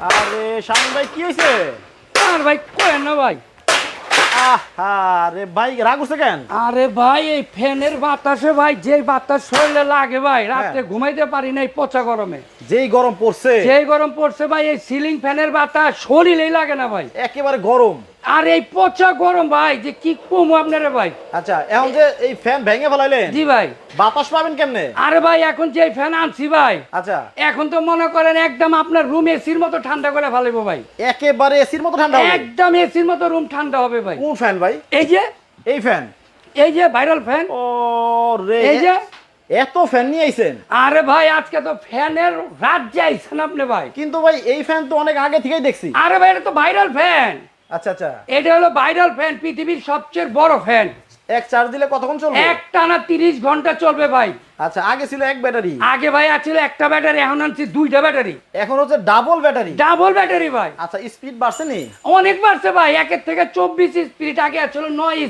আরে শামিম ভাই কি হয়েছে আর ভাই কয়েন না ভাই। আরে ভাই রাগ কেন? আরে ভাই এই ফ্যানের বাতাসে ভাই যে বাতাস শরীরে লাগে ভাই রাতে ঘুমাইতে পারি না এই পচা গরমে। যেই গরম পড়ছে। যেই গরম পড়ছে ভাই এই সিলিং ফ্যানের বাতাস শরীরেই লাগে না ভাই। একেবারে গরম। আর এই পচা গরম ভাই যে কি কমু আপনারে ভাই? আচ্ছা এখন যে এই ফ্যান ভেঙে ফেলাইলেন জি ভাই। বাতাস পাবেন কেমনে? আরে ভাই এখন যে ফ্যান আনছি ভাই আচ্ছা। এখন তো মনে করেন একদম আপনার রুম এসির মতো ঠান্ডা করে ফেলাবো ভাই। একেবারে এসির মতো ঠান্ডা হবে। একদম এসির মতো রুম ঠান্ডা হবে ভাই। কোন ফ্যান ভাই? এই যে এই ফ্যান এই যে ভাইরাল ফ্যান ও রে। এই যে। এত ফ্যান নিয়ে আইছেন। আরে ভাই আজকে তো ফ্যানের রাত যাইছেন আপনি ভাই। কিন্তু ভাই এই ফ্যান তো অনেক আগে থেকেই দেখছি। আরে ভাই এটা তো ভাইরাল ফ্যান আচ্ছা আচ্ছা। এটা হলো ভাইরাল ফ্যান পৃথিবীর সবচেয়ে বড় ফ্যান এক চার্জ দিলে কতক্ষণ চলবে? এক টানা তিরিশ ঘণ্টা চলবে ভাই। আচ্ছা আগে ছিল এক ব্যাটারি। আগে ভাই আছিল একটা ব্যাটারি এখন আনছি দুইটা ব্যাটারি। এখন হচ্ছে ডাবল ব্যাটারি। ডাবল ব্যাটারি ভাই। আচ্ছা স্পিড বাড়ছে নি? অনেক বাড়ছে ভাই একের থেকে চব্বিশ স্পিড আগে একটু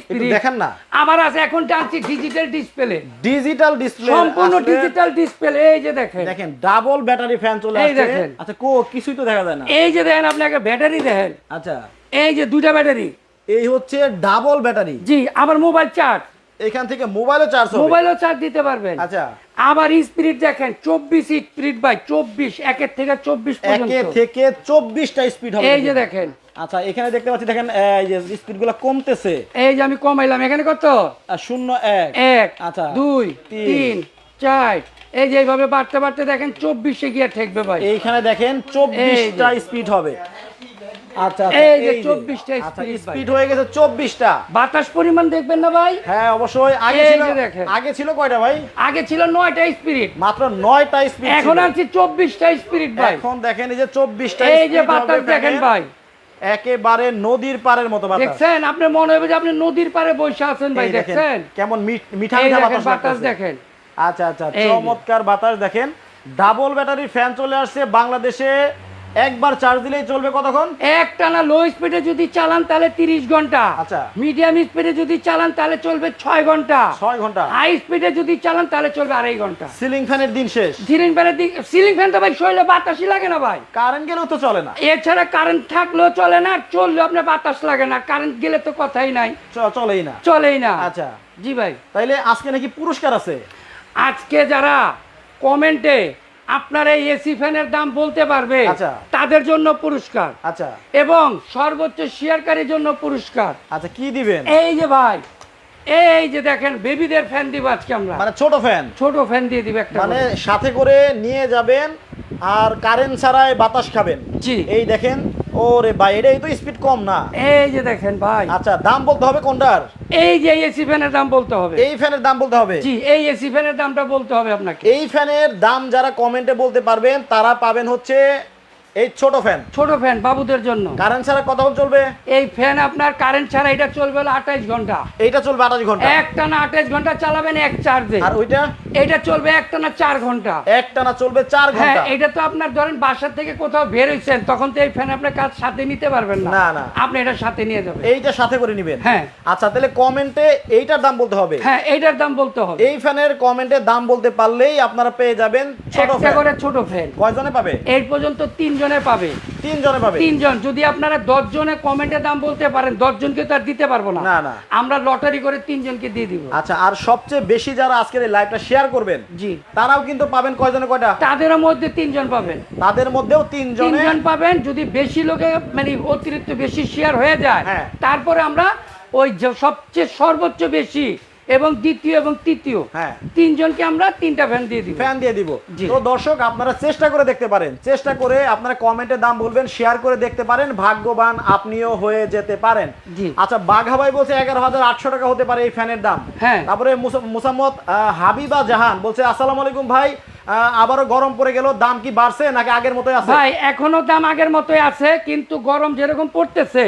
স্পিড দেখেন না। আমার আছে এখন টানছি ডিজিটাল ডিসপ্লে ডিজিটাল ডিসপ্লে সম্পূর্ণ ডিজিটাল ডিসপ্লে এই যে দেখেন। দেখেন ডাবল ব্যাটারি ফ্যান চলে এই আসছে। দেখেন। আচ্ছা কো কিছুই তো দেখা যায় না। এই যে দেখেন আপনি ব্যাটারি দেখেন। আচ্ছা। এই যে দুইটা ব্যাটারি। এই হচ্ছে ডাবল ব্যাটারি। জি আবার মোবাইল চার্জ। এখান থেকে মোবাইলও চার্জ হবে। মোবাইলও চার্জ দিতে পারবেন। আচ্ছা। আবার স্পিড দেখেন চব্বিশ স্পিড বাই চব্বিশ একের থেকে চব্বিশ একে পর্যন্ত। থেকে চব্বিশটা স্পিড হবে। এই যে দেখেন। আচ্ছা এখানে দেখতে পাচ্ছি দেখেন এই যে স্পিডগুলো কমতেছে। এই যে আমি কমাইলাম এখানে কত? আর শূন্য এক। এক আচ্ছা। দুই তিন। তিন চার। এই যে এইভাবে বাড়তে বাড়তে দেখেন চব্বিশে গিয়ে ঠেকবে ভাই। এইখানে দেখেন চব্বিশটা স্পিড হবে। এই যে এই যে। 24টা আচ্ছা speed ভাই। স্পিড হয়ে গেছে চব্বিশটা। বাতাস পরিমাণ দেখবেন না ভাই? হ্যাঁ অবশ্যই। আগে ছিল আগে ছিল কয়টা ভাই? আগে ছিল নয়টা স্পিরিট মাত্র নয়টা স্পিড এখন আনছি চব্বিশটা স্পিরিট ভাই। এখন দেখেন এই যে চব্বিশটা এই যে বাতাস দেখেন ভাই। একেবারে নদীর পারের মতো বাতাস। দেখছেন? আপনি মনে হবে যে আপনি নদীর পারে বসে আছেন ভাই দেখছেন? কেমন মিঠ- মিঠা বাতাস দেখেন। আচ্ছা আচ্ছা চমৎকার বাতাস দেখেন। ডাবল ব্যাটারি ফ্যান চলে আসছে বাংলাদেশে। একবার চার্জ দিলেই চলবে কতক্ষণ? এক টানা লো স্পিডে যদি চালান তাহলে তিরিশ ঘণ্টা। আচ্ছা। মিডিয়াম স্পিডে যদি চালান তাহলে চলবে ছয় ঘণ্টা। ছয় ঘণ্টা। হাই স্পিডে যদি চালান তাহলে চলবে আড়াই ঘণ্টা। সিলিং ফ্যানের দিন শেষ। সিলিং ফ্যানের দিন সিলিং ফ্যান তো ভাই শরীরে বাতাসই লাগে না ভাই। কারেন্ট গেলেও তো চলে না। এছাড়া কারেন্ট থাকলেও চলে না চললেও আপনার বাতাস লাগে না। কারেন্ট গেলে তো কথাই নাই। চলেই না। চলেই না। আচ্ছা। জি ভাই। তাইলে আজকে নাকি পুরস্কার আছে? আজকে যারা কমেন্টে আপনার এই এসি ফ্যানের দাম বলতে পারবে। আচ্ছা। তাদের জন্য পুরস্কার। আচ্ছা। এবং সর্বোচ্চ শেয়ারকারীর জন্য পুরস্কার। আচ্ছা কি দিবেন? এই যে ভাই এই যে দেখেন বেবিদের ফ্যান দিব আজকে আমরা। মানে ছোট ফ্যান? ছোট ফ্যান দিয়ে দিব একটা মানে সাথে করে নিয়ে যাবেন আর কারেন্ট ছাড়াই বাতাস খাবেন। জি। এই দেখেন ওরে ভাই এটাই তো স্পিড কম না। এই যে দেখেন ভাই। আচ্ছা দাম বলতে হবে কোনটার? এই যে এসি ফ্যানের দাম বলতে হবে। এই ফ্যানের দাম বলতে হবে। জি এই এসি ফ্যানের দামটা বলতে হবে আপনাকে। এই ফ্যানের দাম যারা কমেন্টে বলতে পারবেন তারা পাবেন হচ্ছে এই ছোট ফ্যান ছোট ফ্যান বাবুদের জন্য। কারেন্ট ছাড়া কতক্ষণ চলবে? এই ফ্যান আপনার কারেন্ট ছাড়া এটা চলবে হলো আঠাইশ ঘণ্টা। এইটা চলবে আঠাশ ঘণ্টা। একটানা আঠাইশ ঘণ্টা চালাবেন এক চার্জে আর ওইটা? এটা চলবে একটানা চার ঘণ্টা। একটানা চলবে চার হ্যাঁ ঘণ্টা। এটা তো আপনার ধরেন বাসা থেকে কোথাও বের হয়েছেন তখন তো এই ফ্যান আপনার কাজ সাথে নিতে পারবেন না। না, না। আপনি এটা সাথে নিয়ে যাবেন। এইটা সাথে করে নিবেন। হ্যাঁ। আচ্ছা তাহলে কমেন্টে এইটার দাম বলতে হবে। হ্যাঁ এইটার দাম বলতে হবে। এই ফ্যানের কমেন্টে দাম বলতে পারলেই আপনারা পেয়ে যাবেন ছোট ফ্যান করে ছোট ফ্যান কয়জনে পাবে? এই পর্যন্ত তিনজনে পাবে। তিনজনে পাবে। তিনজন। যদি আপনারা কমেন্টে দাম বলতে পারেন তো আর দিতে পারব না। আমরা লটারি করে তিনজনকে দিয়ে দিব। আচ্ছা আর সবচেয়ে বেশি যারা আজকের এই লাইভটা শেয়ার করবেন জি। তারাও কিন্তু পাবেন কয়জনে কয়টা? তাদের মধ্যে তিনজন পাবেন। তাদের মধ্যেও তিনজনে তিনজন পাবেন যদি বেশি লোকে মানে অতিরিক্ত বেশি শেয়ার হয়ে যায় হ্যাঁ। তারপরে আমরা ওই সবচেয়ে সর্বোচ্চ বেশি এবং দ্বিতীয় এবং তৃতীয়। হ্যাঁ। তিনজনকে আমরা তিনটা ফ্যান দিয়ে দিব। ফ্যান দিয়ে দিব। তো দর্শক আপনারা চেষ্টা করে দেখতে পারেন। চেষ্টা করে আপনারা কমেন্টে দাম বলবেন শেয়ার করে দেখতে পারেন ভাগ্যবান আপনিও হয়ে যেতে পারেন। আচ্ছা বাঘা ভাই বলছে এগারো হাজার আটশো টাকা হতে পারে এই ফ্যানের দাম। হ্যাঁ। তারপরে মুসা- মুসাম্মদ হাবিবা জাহান বলছে আসসালামু আলাইকুম ভাই আবারও গরম পড়ে গেল দাম কি বাড়ছে নাকি আগের মতোই আছে? ভাই এখনও দাম আগের মতোই আছে কিন্তু গরম যেরকম পড়তেছে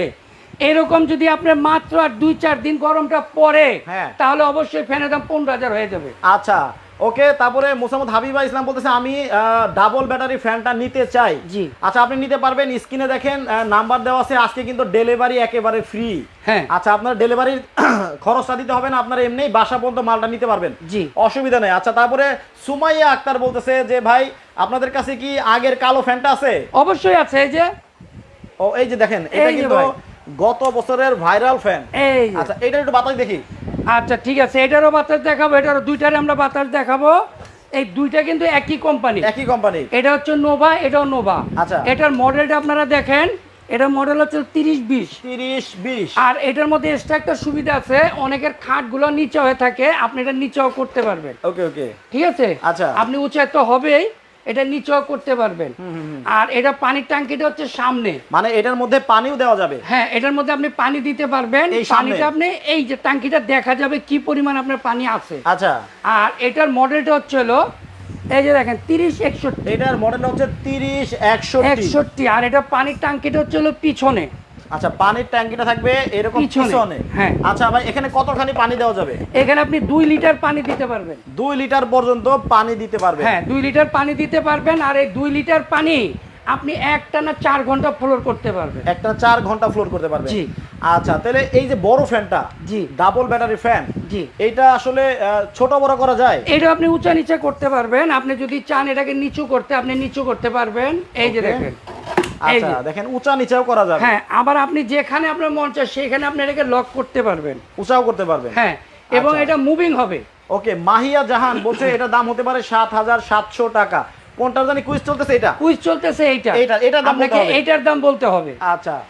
এরকম যদি আপনি মাত্র আর দুই চার দিন গরমটা পড়ে হ্যাঁ। তাহলে অবশ্যই ফ্যানের দাম পনেরো হাজার হয়ে যাবে আচ্ছা ওকে তারপরে মোসাম্মদ হাবিবা ইসলাম বলতেছে আমি ডাবল ব্যাটারি ফ্যানটা নিতে চাই জি। আচ্ছা আপনি নিতে পারবেন স্ক্রিনে দেখেন নাম্বার দেওয়া আছে আজকে কিন্তু ডেলিভারি একেবারে ফ্রি হ্যাঁ। আচ্ছা আপনার ডেলিভারির খরচটা দিতে হবে না আপনার এমনি বাসা পর্যন্ত মালটা নিতে পারবেন জি। অসুবিধা নেই আচ্ছা তারপরে সুমাইয়া আক্তার বলতেছে যে ভাই আপনাদের কাছে কি আগের কালো ফ্যানটা আছে অবশ্যই আছে এই যে ও এই যে দেখেন এটা কিন্তু। গত বছরের ভাইরাল ফ্যান। এই আচ্ছা এটা একটু বাতাস দেখি। আচ্ছা ঠিক আছে এটারও বাতাস দেখাবো এটারও দুইটারে আমরা বাতাস দেখাবো। এই দুইটা কিন্তু একই কোম্পানি একই কোম্পানি এটা হচ্ছে নোভা এটাও নোভা আচ্ছা। এটার মডেলটা আপনারা দেখেন এটার মডেল হচ্ছে তিরিশ বিশ। তিরিশ বিশ। আর এটার মধ্যে এক্সট্রা একটা সুবিধা আছে অনেকের খাটগুলো নিচে হয়ে থাকে আপনি এটা নিচেও করতে পারবেন। ওকে ওকে ঠিক আছে? আচ্ছা। আপনি উঁচাই তো হবেই এটা নিচেও করতে পারবেন। আর এটা পানির ট্যাঙ্কিটা হচ্ছে সামনে। মানে এটার মধ্যে পানিও দেওয়া যাবে? হ্যাঁ এটার মধ্যে আপনি পানি দিতে পারবেন? পানিটা আপনি এই যে ট্যাঙ্কিটা দেখা যাবে কি পরিমাণ আপনার পানি আছে। আচ্ছা। আর এটার মডেলটা হচ্ছে হলো এই যে দেখেন তিরিশ একষট্টি। এটার মডেল হচ্ছে তিরিশ একষট্টি। একষট্টি আর এটা পানির ট্যাঙ্কিটা হচ্ছে হলো পিছনে। আচ্ছা পানির ট্যাঙ্কিটা থাকবে এরকম পিছনে, হ্যাঁ। আচ্ছা ভাই এখানে কতখানি পানি দেওয়া যাবে? এখানে আপনি দুই লিটার পানি দিতে পারবেন। দুই লিটার পর্যন্ত পানি দিতে পারবে হ্যাঁ দুই লিটার পানি দিতে পারবেন আর এই দুই লিটার পানি আপনি একটা না চার ঘণ্টা ফ্লোর করতে পারবেন। একটা চার ঘণ্টা ফ্লোর করতে পারবে জি। আচ্ছা তাহলে এই যে বড় ফ্যানটা জি। ডাবল ব্যাটারি ফ্যান জি। এইটা আসলে ছোট বড় করা যায়? এটা আপনি উঁচা নিচে করতে পারবেন। আপনি যদি চান এটাকে নিচু করতে আপনি নিচু করতে পারবেন। এই যে. দেখেন। আচ্ছা যে। দেখেন উঁচা নিচেও করা যাবে। হ্যাঁ আবার আপনি যেখানে আপনার মন চায় সেখানে আপনি এটাকে লক করতে পারবেন। উঁচাও করতে পারবেন। হ্যাঁ এবং আচ্ছা। এটা মুভিং হবে। ওকে মাহিয়া জাহান বলছে এটা দাম হতে পারে সাত হাজার সাতশো টাকা। কোনটার জানি কুইজ চলতেছে এটা? কুইজ চলতেছে এইটা। এইটা- এইটার দাম বলতে আপনাকে হবে। এইটার দাম বলতে হবে। আচ্ছা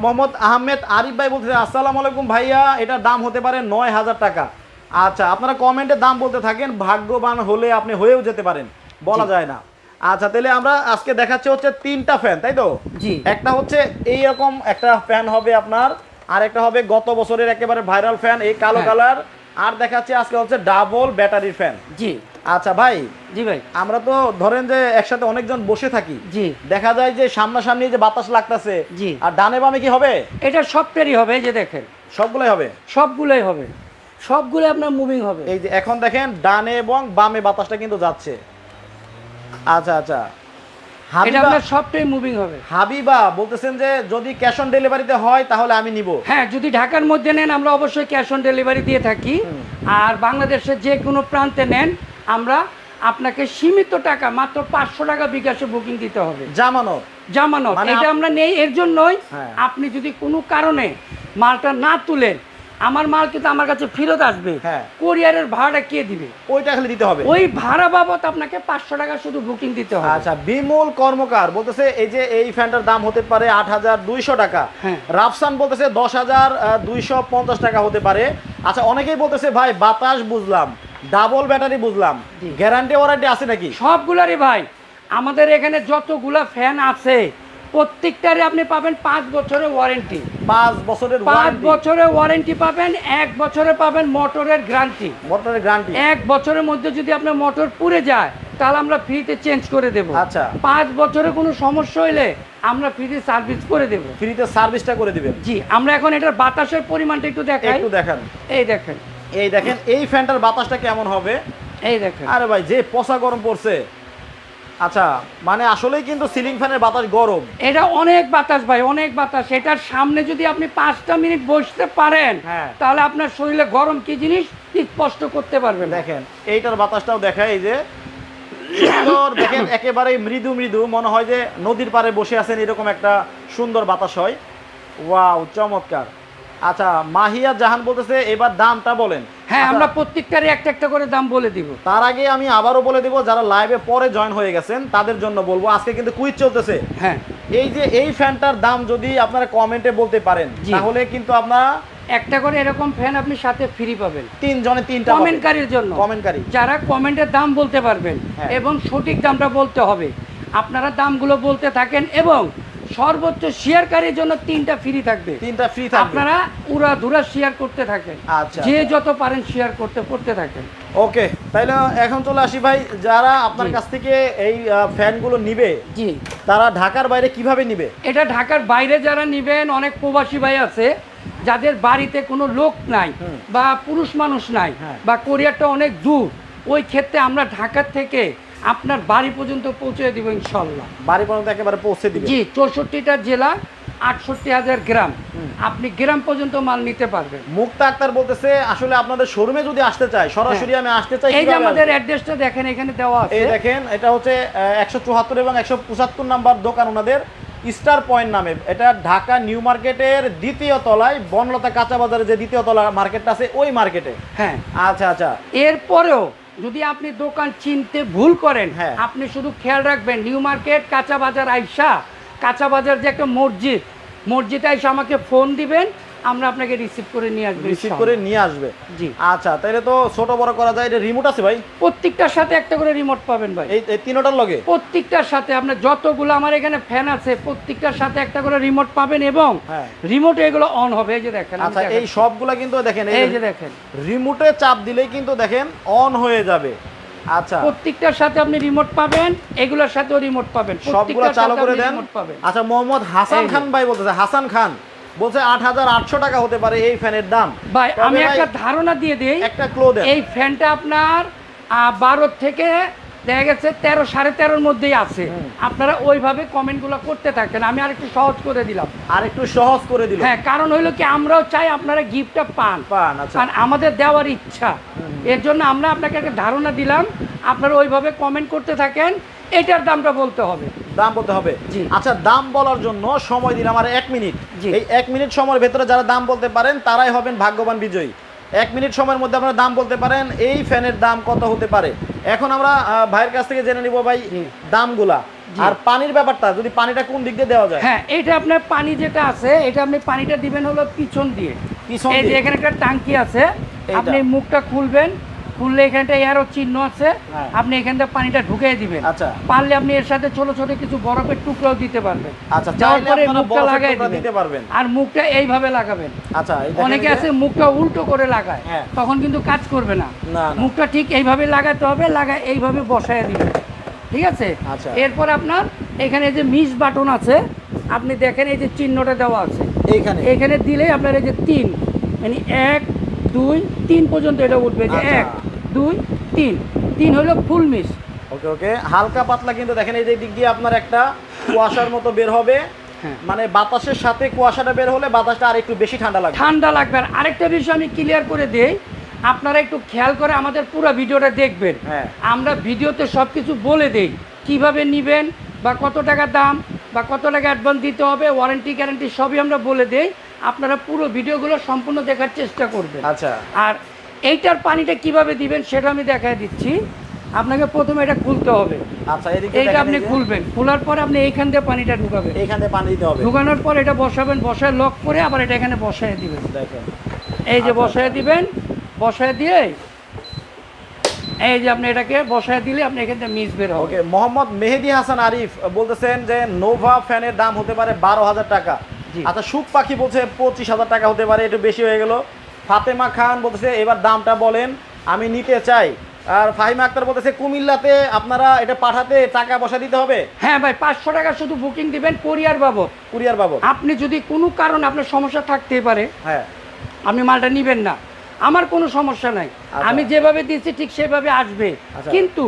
মোহাম্মদ আহমেদ আরিফ ভাই বলতেছে আসসালামু আলাইকুম ভাইয়া এটার দাম হতে পারে নয় হাজার টাকা। আচ্ছা আপনারা কমেন্টে দাম বলতে থাকেন ভাগ্যবান হলে আপনি হয়েও যেতে পারেন। বলা যায় না। আচ্ছা তাহলে আমরা আজকে দেখাচ্ছি হচ্ছে তিনটা ফ্যান তাই তো? জি। একটা হচ্ছে এইরকম একটা ফ্যান হবে আপনার আর একটা হবে গত বছরের একেবারে ভাইরাল ফ্যান এই কালো হ্যাঁ। কালার। আর দেখাচ্ছি আজকে হচ্ছে ডাবল ব্যাটারির ফ্যান জি। আচ্ছা ভাই। জি ভাই। আমরা তো ধরেন যে একসাথে অনেকজন বসে থাকি। জি। দেখা যায় যে সামনাসামনি যে বাতাস লাগতেছে জি। আর ডানে বামে কি হবে? এটা সবটারই হবে যে দেখেন। সবগুলোই হবে? সবগুলোই হবে। সবগুলো আপনার মুভিং হবে। এই যে এখন দেখেন ডানে এবং বামে বাতাসটা কিন্তু যাচ্ছে। আচ্ছা আচ্ছা। এটা হাবিবা আপনার সবটাই মুভিং হবে। হাবিবা বলতেছেন যে যদি ক্যাশ অন ডেলিভারিতে হয় তাহলে আমি নিব। হ্যাঁ যদি ঢাকার মধ্যে নেন আমরা অবশ্যই ক্যাশ অন ডেলিভারি দিয়ে থাকি। আর বাংলাদেশের যে কোনো প্রান্তে নেন আমরা আপনাকে সীমিত টাকা মাত্র পাঁচশো টাকা বিকাশে বুকিং দিতে হবে। জামানত। জামানত মানে এটা আমরা নেই এর জন্যই হ্যাঁ। আপনি যদি কোনো কারণে মালটা না তুলেন আমার মাল কিন্তু আমার কাছে ফেরত আসবে। হ্যাঁ। কোরিয়ারের ভাড়াটা কে দিবে? ওইটা খালি দিতে হবে। ওই ভাড়া বাবদ আপনাকে পাঁচশো টাকা শুধু বুকিং দিতে হবে। আচ্ছা বিমল কর্মকার বলতেছে এই যে এই ফ্যানটার দাম হতে পারে আট হাজার দুইশো টাকা। হ্যাঁ। রাফসান বলতেছে দশ হাজার দুইশো পঞ্চাশ টাকা হতে পারে। আচ্ছা অনেকেই বলতেছে ভাই বাতাস বুঝলাম ডাবল ব্যাটারি বুঝলাম। গ্যারান্টি ওয়ারেন্টি আছে নাকি? সবগুলারই ভাই আমাদের এখানে যতগুলা ফ্যান আছে প্রত্যেকটারে আপনি পাবেন পাঁচ বছরের ওয়ারেন্টি পাঁচ বছরের পাঁচ বছরের ওয়ারেন্টি পাবেন এক বছরে পাবেন মোটরের গ্যারান্টি মোটরের গ্যারান্টি এক বছরের মধ্যে যদি আপনার মোটর পুড়ে যায় তাহলে আমরা ফ্রিতে চেঞ্জ করে দেব। আচ্ছা। পাঁচ বছরে কোনো সমস্যা হইলে আমরা ফ্রিতে সার্ভিস করে দেব। ফ্রিতে সার্ভিসটা করে দিবেন। জি আমরা এখন এটার বাতাসের পরিমাণটা একটু দেখাই। একটু দেখান। এই দেখেন। এই দেখেন এই ফ্যানটার বাতাসটা কেমন হবে? এই দেখেন। আরে ভাই যে পচা গরম পড়ছে আচ্ছা মানে আসলেই কিন্তু সিলিং ফ্যানের বাতাস গরম। এটা অনেক বাতাস ভাই অনেক বাতাস। এটার সামনে যদি আপনি পাঁচটা মিনিট বসতে পারেন হ্যাঁ। তাহলে আপনার শরীরে গরম কি জিনিস? স্পষ্ট করতে পারবেন। দেখেন এইটার বাতাসটাও দেখায় এই যে সুন্দর দেখেন একেবারে মৃদু মৃদু। মনে হয় যে নদীর পাড়ে বসে আছেন এরকম একটা সুন্দর বাতাস হয়। ওয়াও চমৎকার। আচ্ছা মাহিয়া জাহান বলতেছে এবার দামটা বলেন। হ্যাঁ আচ্ছা, আমরা প্রত্যেকটারই একটা একটা করে দাম বলে দিব। তার আগে আমি আবারও বলে দিব যারা লাইভে পরে জয়েন হয়ে গেছেন তাদের জন্য বলব আজকে কিন্তু কুইজ চলতেছে। হ্যাঁ। এই যে এই ফ্যানটার দাম যদি আপনারা কমেন্টে বলতে পারেন তাহলে কিন্তু আপনারা একটা করে এরকম ফ্যান আপনি সাথে ফ্রি পাবেন। তিন তিনজনে তিনটা কমেন্টকারীর জন্য। কমেন্টকারী যারা কমেন্টের দাম বলতে পারবেন হ্যাঁ। এবং সঠিক দামটা বলতে হবে আপনারা দামগুলো বলতে থাকেন এবং সর্বোচ্চ শেয়ারকারীর জন্য তিনটা ফ্রি থাকবে। তিনটা ফ্রি থাকবে। আপনারা উড়া ধুরা শেয়ার করতে থাকেন। আচ্ছা, যে আচ্ছা। যত পারেন শেয়ার করতে করতে থাকেন। ওকে তাইলে এখন চলে আসি ভাই যারা আপনার কাছ থেকে এই ফ্যানগুলো নিবে জি। তারা ঢাকার বাইরে কীভাবে নিবে? এটা ঢাকার বাইরে যারা নিবেন অনেক প্রবাসী ভাই আছে যাদের বাড়িতে কোনো লোক নাই বা পুরুষ মানুষ নাই হ্যাঁ। বা কোরিয়ারটা অনেক দূর ওই ক্ষেত্রে আমরা ঢাকার থেকে আপনার বাড়ি পর্যন্ত পৌঁছে দিব ইনশাল্লাহ। বাড়ি পর্যন্ত একেবারে পৌঁছে দিবে। জি চৌষট্টিটা জেলা আটষট্টি হাজার গ্রাম। আপনি গ্রাম পর্যন্ত মাল নিতে পারবেন। মুক্তা আক্তার বলতেছে আসলে আপনাদের শোরুমে যদি আসতে চাই সরাসরি আমি আসতে চাই হ্যাঁ। এই যে আমাদের? অ্যাড্রেসটা দেখেন এখানে দেওয়া আছে। এই দেখেন এটা হচ্ছে একশো চুয়াত্তর এবং একশো পঁচাত্তর নাম্বার দোকান ওনাদের স্টার পয়েন্ট নামে। এটা ঢাকা নিউ মার্কেটের দ্বিতীয় তলায় বনলতা কাঁচা বাজারে যে দ্বিতীয় তলা মার্কেটটা আছে ওই মার্কেটে। হ্যাঁ। আচ্ছা আচ্ছা। এরপরেও যদি আপনি দোকান চিনতে ভুল করেন হ্যাঁ। আপনি শুধু খেয়াল রাখবেন নিউ মার্কেট কাঁচা বাজার আইসা কাঁচা বাজার যে একটা মসজিদ মসজিদে আইসা আমাকে ফোন দিবেন আমরা আপনাকে রিসিভ করে নিয়ে আসব রিসিভ করে নিয়ে আসবে। জি। আচ্ছা তাহলে তো ছোট বড় করা যায় এটা রিমোট আছে ভাই? প্রত্যেকটার সাথে একটা করে রিমোট পাবেন ভাই। এই এই তিনোটার লগে? প্রত্যেকটার সাথে আপনার যতগুলো আমার এখানে ফ্যান আছে প্রত্যেকটার সাথে একটা করে রিমোট পাবেন এবং হ্যাঁ। রিমোট এগুলো অন হবে এই যে দেখেন আচ্ছা এই। সবগুলা কিন্তু দেখেন এই যে দেখেন। রিমোটে চাপ দিলেই কিন্তু দেখেন অন হয়ে যাবে। আচ্ছা। প্রত্যেকটার সাথে আপনি রিমোট পাবেন এগুলোর সাথেও রিমোট পাবেন। সবগুলো চালু করে দেন। আচ্ছা মোহাম্মদ হাসান খান ভাই বলতেছে হাসান খান। বলছে আট হাজার আটশো টাকা হতে পারে এই ফ্যানের দাম। ভাই আমি একটা ধারণা দিয়ে দিই। একটা ক্লো দেন। এই ফ্যানটা আপনার বারো থেকে দেখা গেছে তেরো সাড়ে তেরোর মধ্যেই আছে। আপনারা ওইভাবে কমেন্টগুলো করতে থাকেন আমি আর একটু সহজ করে দিলাম। আর একটু সহজ করে দিল। হ্যাঁ কারণ হইল কি আমরাও চাই আপনারা গিফটটা পান। পান আচ্ছা। আমাদের দেওয়ার ইচ্ছা। এর জন্য আমরা আপনাকে একটা ধারণা দিলাম আপনারা ওইভাবে কমেন্ট করতে থাকেন। এটার দামটা বলতে হবে। দাম বলতে হবে? আচ্ছা দাম বলার জন্য সময় দিন আমার এক মিনিট। এই এক মিনিট সময়ের ভেতরে যারা দাম বলতে পারেন তারাই হবেন ভাগ্যবান বিজয়ী। এক মিনিট সময়ের মধ্যে আপনারা দাম বলতে পারেন এই ফ্যানের দাম কত হতে পারে? এখন আমরা ভাইয়ের কাছ থেকে জেনে নিব ভাই। দামগুলা। আর পানির ব্যাপারটা যদি পানিটা কোন দিক দিয়ে দেওয়া যায়? হ্যাঁ এটা আপনার পানি যেটা আছে এটা আপনি পানিটা দিবেন হলো পিছন দিয়ে। পিছন এই যে এখানে একটা টাঙ্কি আছে? আপনি মুখটা খুলবেন খুললে এখানটা এয়ারও চিহ্ন আছে। হ্যাঁ। আপনি এখানটা পানিটা ঢুকিয়ে দিবেন। আচ্ছা। পারলে আপনি এর সাথে ছোট ছোট কিছু বরফের টুকরাও দিতে পারবেন। আচ্ছা যাওয়ার পরে মুখটা লাগাই দিতে পারবেন। আর মুখটা এইভাবে লাগাবেন। আচ্ছা অনেকে আছে মুখটা উল্টো করে লাগায়। হ্যাঁ। তখন কিন্তু কাজ করবে না। মুখটা ঠিক এইভাবে লাগাতে হবে লাগায় এইভাবে বসায় দিবেন। ঠিক আছে? আচ্ছা। এরপর আপনার এখানে যে মিস বাটন আছে আপনি দেখেন এই যে চিহ্নটা দেওয়া আছে। এইখানে। এখানে দিলেই আপনার এই যে তিন। মানে এক দুই তিন পর্যন্ত এটা উঠবে। যে আচ্ছা। এক। দুই তিন। তিন হলো ফুল মিস ওকে ওকে। হালকা পাতলা কিন্তু দেখেন এই যে দিক দিয়ে আপনার একটা কুয়াশার মতো বের হবে। হ্যাঁ। মানে বাতাসের সাথে কুয়াশাটা বের হলে বাতাসটা আর একটু বেশি ঠান্ডা লাগবে। ঠান্ডা লাগবে। আর আরেকটা বিষয় আমি ক্লিয়ার করে দেই আপনারা একটু খেয়াল করে আমাদের পুরো ভিডিওটা দেখবেন। হ্যাঁ। আমরা ভিডিওতে সব কিছু বলে দেই কীভাবে নেবেন বা কত টাকা দাম বা কত টাকা অ্যাডভান্স দিতে হবে ওয়ারেন্টি গ্যারান্টি সবই আমরা বলে দেই। আপনারা পুরো ভিডিওগুলো সম্পূর্ণ দেখার চেষ্টা করবেন। আচ্ছা। আর এইটার পানিটা কীভাবে দিবেন সেটা আমি দেখায় দিচ্ছি। আপনাকে প্রথমে এটা খুলতে হবে। আচ্ছা এইটা আপনি খুলবেন। খোলার পরে আপনি এইখান দিয়ে পানিটা ঢুকাবেন। এইখান এইখানে পানি দিতে হবে। ঢুকানোর পর এটা বসাবেন বসায় লক করে আবার এটা এখানে বসায় দিবেন। দেখেন। এই যে আচ্ছা, বসায় দিবেন বসায় দিয়ে এই যে আপনি এটাকে বসায় দিলে আপনি এখান থেকে মিস বের হবে। ওকে মোহাম্মদ মেহেদি হাসান আরিফ বলতেছেন যে নোভা ফ্যানের দাম হতে পারে বারো হাজার টাকা। আচ্ছা সুখ পাখি বলছে পঁচিশ হাজার টাকা হতে পারে একটু বেশি হয়ে গেল। ফাতেমা খান বলতেছে এবার দামটা বলেন আমি নিতে চাই। আর ফাহিমা আক্তার বলতেছে কুমিল্লাতে আপনারা এটা পাঠাতে টাকা পয়সা দিতে হবে? হ্যাঁ ভাই পাঁচশো টাকা শুধু বুকিং দিবেন কোরিয়ার বাবদ। কুরিয়ার বাবদ। আপনি যদি কোনো কারণ আপনার সমস্যা থাকতে পারে হ্যাঁ। আপনি মালটা নিবেন না। আমার কোনো সমস্যা নাই। আচ্ছা। আমি যেভাবে দিচ্ছি ঠিক সেভাবে আসবে। আচ্ছা। কিন্তু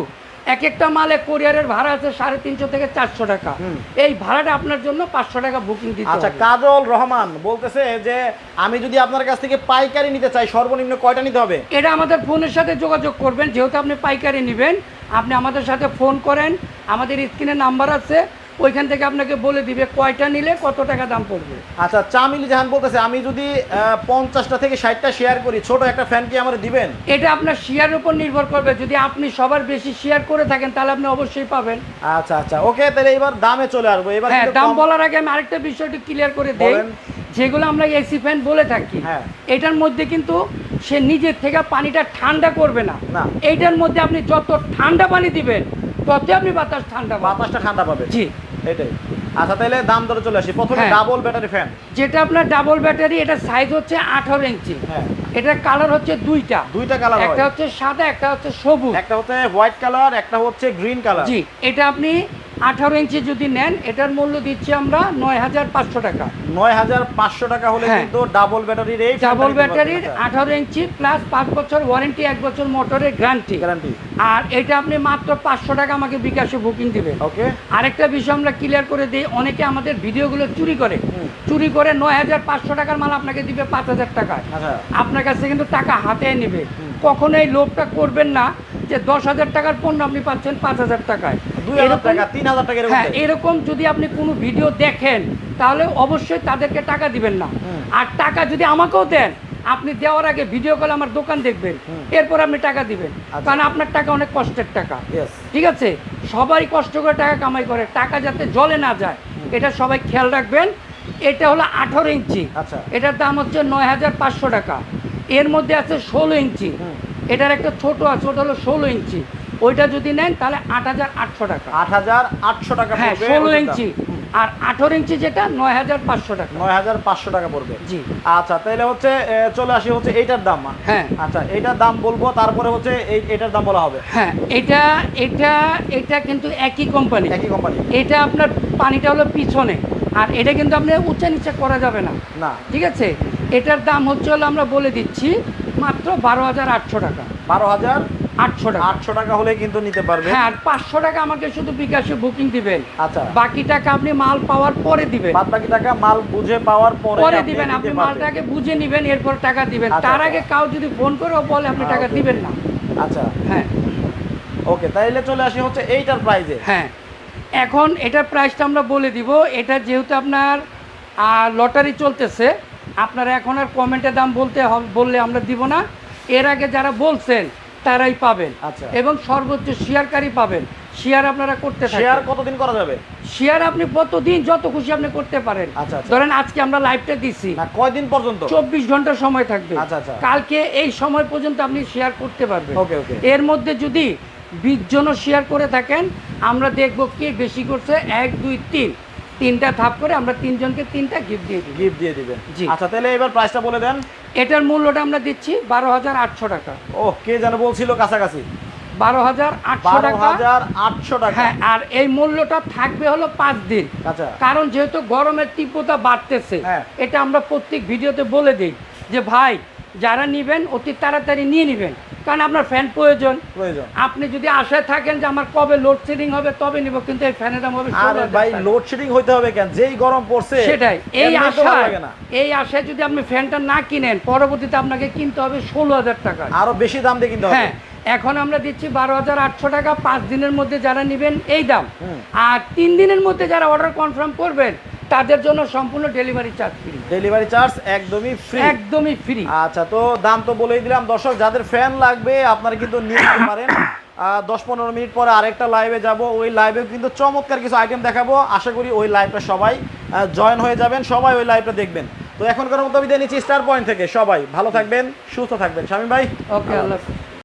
এক একটা মালে কোরিয়ারের ভাড়া আছে সাড়ে তিনশো থেকে চারশো টাকা। এই ভাড়াটা আপনার জন্য পাঁচশো টাকা বুকিং দিতে আচ্ছা কাজল রহমান বলতেছে যে আমি যদি আপনার কাছ থেকে পাইকারি নিতে চাই সর্বনিম্ন কয়টা নিতে হবে? এটা আমাদের ফোনের সাথে যোগাযোগ করবেন যেহেতু আপনি পাইকারি নেবেন আপনি আমাদের সাথে ফোন করেন আমাদের স্ক্রিনে নাম্বার আছে ওইখান থেকে আপনাকে বলে দিবে কয়টা নিলে কত টাকা দাম পড়বে। আচ্ছা চামিলি জাহান বলতেছে আমি যদি পঞ্চাশটা থেকে ষাটটা শেয়ার করি ছোট একটা ফ্যান কি আমার দিবেন? এটা আপনার শেয়ারের উপর নির্ভর করবে। যদি আপনি সবার বেশি শেয়ার করে থাকেন তাহলে আপনি অবশ্যই পাবেন। আচ্ছা আচ্ছা ওকে তাহলে এবার দামে চলে আসব। এবার হ্যাঁ কিন্তু দাম কম- বলার আগে আমি আরেকটা বিষয়টি ক্লিয়ার করে দেই। বলেন। যেগুলো আমরা এসি ফ্যান বলে থাকি হ্যাঁ। এটার মধ্যে কিন্তু সে নিজের থেকে পানিটা ঠান্ডা করবে না। না। এইটার মধ্যে আপনি যত ঠান্ডা পানি দিবেন তত আপনি বাতাস ঠান্ডা পাবেন। বাতাসটা ঠান্ডা পাবে জি। এটাই। আচ্ছা তাহলে দাম ধরে চলে আসি। প্রথমে হ্যাঁ। ডাবল ব্যাটারি ফ্যান যেটা আপনার ডাবল ব্যাটারি এটা সাইজ হচ্ছে আঠারো ইঞ্চি এটা এটার কালার হচ্ছে দুইটা। দুইটা কালার একটা হচ্ছে সাদা একটা হচ্ছে সবুজ। একটা হচ্ছে হোয়াইট কালার একটা হচ্ছে গ্রিন কালার জি এটা আপনি আঠারো ইঞ্চি যদি নেন এটার মূল্য দিচ্ছি আমরা নয় হাজার পাঁচশো টাকা। নয় হাজার পাঁচশো টাকা হলে হ্যাঁ। কিন্তু ডাবল ব্যাটারির এই ডাবল ব্যাটারির আঠারো ইঞ্চি প্লাস পাঁচ বছর ওয়ারেন্টি এক বছর মোটরের গ্যারান্টি গ্যারান্টি আর এটা আপনি মাত্র পাঁচশো টাকা আমাকে বিকাশে বুকিং দিবেন ওকে আরেকটা বিষয় আমরা ক্লিয়ার করে দিই অনেকে আমাদের ভিডিওগুলো চুরি করে। চুরি করে নয় হাজার পাঁচশো টাকার মাল আপনাকে দিবে পাঁচ হাজার টাকায়। আচ্ছা। আপনার কাছে কিন্তু টাকা হাতে নেবে। কখনো এই লোভটা করবেন না। যে দশ হাজার টাকার পণ্য আপনি পাচ্ছেন পাঁচ হাজার টাকায়। হ্যাঁ এরকম যদি আপনি কোনো ভিডিও দেখেন তাহলে অবশ্যই তাদেরকে টাকা দিবেন না। আর টাকা যদি আমাকেও দেন আপনি দেওয়ার আগে ভিডিও কলে আমার দোকান দেখবেন। এরপর আপনি টাকা দিবেন। আচ্ছা। কারণ আপনার টাকা অনেক কষ্টের টাকা। ঠিক আছে? সবাই কষ্ট করে টাকা কামাই করে। টাকা যাতে জলে না যায় এটা সবাই খেয়াল রাখবেন। এটা হলো আঠারো ইঞ্চি। আচ্ছা। এটার দাম হচ্ছে নয় হাজার পাঁচশো টাকা। এর মধ্যে আছে ষোলো ইঞ্চি। এটার একটা ছোট আছে ওটা হলো ষোলো ইঞ্চি। ওইটা যদি নেন তাহলে আট হাজার আটশো টাকা। আট হাজার আটশো টাকা হ্যাঁ ষোলো ইঞ্চি। আর আঠারো ইঞ্চি যেটা নয় হাজার পাঁচশো টাকা। নয় হাজার পাঁচশো টাকা পড়বে। জি। আচ্ছা তাহলে হচ্ছে চলে আসি হচ্ছে এইটার দাম। হ্যাঁ। আচ্ছা এইটার দাম বলব তারপরে হচ্ছে এই এটার দাম বলা হবে। হ্যাঁ এটা এটা এটা কিন্তু একই কোম্পানি একই কোম্পানি এটা আপনার পানিটা হলো পিছনে। আর এটা কিন্তু আপনি উঁচা নিচে করা যাবে না। না। ঠিক আছে? এটার দাম হচ্ছে হলো আমরা বলে দিচ্ছি মাত্র বারো হাজার আটশো টাকা। বারো হাজার আটশো টাকা। আটশো টাকা হলে কিন্তু নিতে পারবে। হ্যাঁ আর পাঁচশো টাকা আমাকে শুধু বিকাশে বুকিং দিবেন। আচ্ছা। বাকি টাকা আপনি মাল পাওয়ার পরে দিবেন। বাদ বাকি টাকা মাল বুঝে পাওয়ার পরে পরে দিবেন আপনি মালটাকে বুঝে নেবেন এরপর টাকা দিবেন। আচ্ছা, তার আচ্ছা। আগে কাউ যদি ফোন করেও বলে আপনি টাকা দিবেন না। আচ্ছা। হ্যাঁ। ওকে তাইলে চলে আসি হচ্ছে এইটার প্রাইজে হ্যাঁ। এখন এটার প্রাইসটা আমরা বলে দিব। এটা যেহেতু আপনার লটারি চলতেছে আপনারা এখন আর কমেন্টের দাম বলতে বললে আমরা দিব না। এর আগে যারা বলছেন তারাই পাবেন। আচ্ছা। এবং সর্বোচ্চ শেয়ারকারী পাবেন। শেয়ার আপনারা করতে শেয়ার কতদিন করা যাবে? শেয়ার আপনি কতদিন যত খুশি আপনি করতে পারেন। আচ্ছা, আচ্ছা। ধরেন আজকে আমরা লাইভটা দিচ্ছি না কয়দিন পর্যন্ত? চব্বিশ ঘণ্টা সময় থাকবে। আচ্ছা, আচ্ছা। কালকে এই সময় পর্যন্ত আপনি শেয়ার করতে পারবেন। ওকে ওকে। এর মধ্যে যদি বিশ জনও শেয়ার করে থাকেন আমরা দেখব কে বেশি করছে। এক দুই তিন। তিনটা থাপ করে আমরা তিনজনকে তিনটা গিফট দিয়ে দিই। গিফট দিয়ে দিবেন। জি। আচ্ছা তাহলে এবার প্রাইসটা বলে দেন। এটার মূল্যটা আমরা দিচ্ছি বারো হাজার আটশো টাকা। ও কে যেন বলছিল কাছাকাছি? বারো হাজার আটশো টাকা। হাজার আটশো টাকা। হ্যাঁ আর এই মূল্যটা থাকবে হলো পাঁচ দিন। আচ্ছা। কারণ যেহেতু গরমের তীব্রতা বাড়তেছে হ্যাঁ। এটা আমরা প্রত্যেক ভিডিওতে বলে দিই যে ভাই যারা নিবেন অতি তাড়াতাড়ি নিয়ে নেবেন। কারণ আপনার ফ্যান প্রয়োজন। প্রয়োজন। আপনি যদি আশায় থাকেন যে আমার কবে লোডশেডিং হবে তবে নিব কিন্তু এই ফ্যানের দাম হবে আরে ভাই। লোডশেডিং হইতে হবে কেন? যেই গরম পড়ছে সেটাই। এই আশায় এই আশায় যদি আপনি ফ্যানটা না কিনেন পরবর্তীতে আপনাকে কিনতে হবে ষোলো হাজার টাকা। আরও বেশি দাম দিয়ে কিনতে হবে। হ্যাঁ এখন আমরা দিচ্ছি বারো হাজার আটশো টাকা পাঁচ দিনের মধ্যে যারা নেবেন এই দাম। আর তিন দিনের মধ্যে যারা অর্ডার কনফার্ম করবেন তাদের জন্য সম্পূর্ণ delivery charge free. Delivery charge একদমই ফ্রি একদমই ফ্রি আচ্ছা তো দাম তো বলেই দিলাম। দর্শক যাদের ফ্যান লাগবে আপনারা কিন্তু নিয়ে নিতে পারেন। দশ পনেরো মিনিট পরে আরেকটা লাইভে যাব। ওই লাইভে কিন্তু চমৎকার কিছু আইটেম দেখাবো। আশা করি ওই লাইভটা সবাই জয়েন হয়ে যাবেন। সবাই ওই লাইভটা দেখবেন। তো এখনকার মতো বিদায় নিচ্ছি স্টার পয়েন্ট থেকে। সবাই ভালো থাকবেন সুস্থ থাকবেন। স্বামী ভাই ওকে আল্লাহ।